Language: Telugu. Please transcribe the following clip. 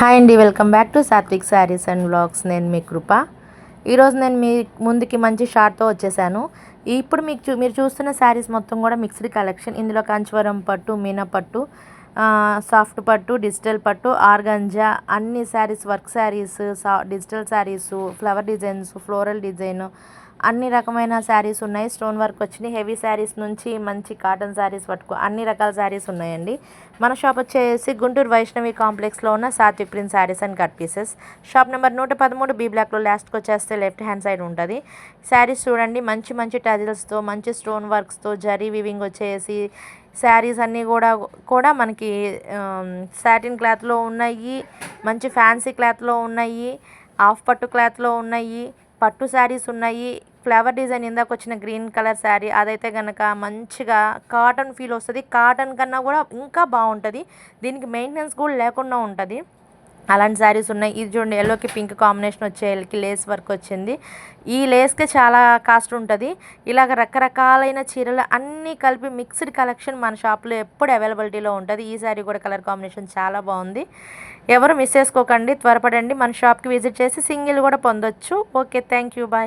హాయ్ అండి welcome back to Satvik saris and blogs నేను మీ కృప. ఈరోజు నేను మీ ముందుకి మంచి షార్ట్తో వచ్చేసాను. ఇప్పుడు మీకు చూ మీరు చూస్తున్న శారీస్ మొత్తం కూడా మిక్స్డ్ కలెక్షన్ ఇందులో కంచవరం పట్టు మీనా పట్టు సాఫ్ట్ పట్టు డిజిటల్ పట్టు ఆర్గంజా అన్ని శారీస్ వర్క్ శారీస్ సా digital saris flower designs floral design అన్ని రకమైన శారీస్ ఉన్నాయి. స్టోన్ వర్క్ వచ్చినాయి హెవీ శారీస్ నుంచి మంచి కాటన్ శారీస్ పట్టుకు అన్ని రకాల శారీస్ ఉన్నాయండి. మన షాప్ వచ్చేసి గుంటూరు వైష్ణవి కాంప్లెక్స్లో ఉన్న Satvik print saris and cut pieces. Shop number నూట పదమూడు బీ బ్లాక్లో లాస్ట్కి వచ్చేస్తే లెఫ్ట్ హ్యాండ్ సైడ్ ఉంటుంది. శారీస్ చూడండి. మంచి మంచి టజిల్స్తో మంచి స్టోన్ వర్క్స్తో జరీ వివింగ్ వచ్చేసి శారీస్ అన్నీ కూడా కూడా మనకి సాటిన్ క్లాత్లో ఉన్నాయి. మంచి ఫ్యాన్సీ క్లాత్లో ఉన్నాయి. హాఫ్ పట్టు క్లాత్లో ఉన్నాయి. పట్టు శారీస్ ఉన్నాయి. ఫ్లవర్ డిజైన్ ఇందాక వచ్చిన గ్రీన్ కలర్ శారీ అదైతే కనుక మంచిగా కాటన్ ఫీల్ వస్తుంది. కాటన్ కన్నా కూడా ఇంకా బాగుంటుంది. దీనికి మెయింటెనెన్స్ కూడా లేకుండా ఉంటుంది. అలాంటి శారీస్ ఉన్నాయి. ఇది చూడండి ఎల్లోకి పింక్ కాంబినేషన్ వచ్చేకి లేస్ వర్క్ వచ్చింది. ఈ లేస్కి చాలా కాస్ట్ ఉంటుంది. ఇలాగ రకరకాలైన చీరలు అన్నీ కలిపి మిక్స్డ్ కలెక్షన్ మన షాప్లో ఎప్పుడు అవైలబిలిటీలో ఉంటుంది. ఈ శారీ కూడా కలర్ కాంబినేషన్ చాలా బాగుంది. ఎవరు మిస్ చేసుకోకండి త్వరపడండి. మన షాప్కి విజిట్ చేసి సింగిల్ కూడా పొందొచ్చు. Okay thank you bye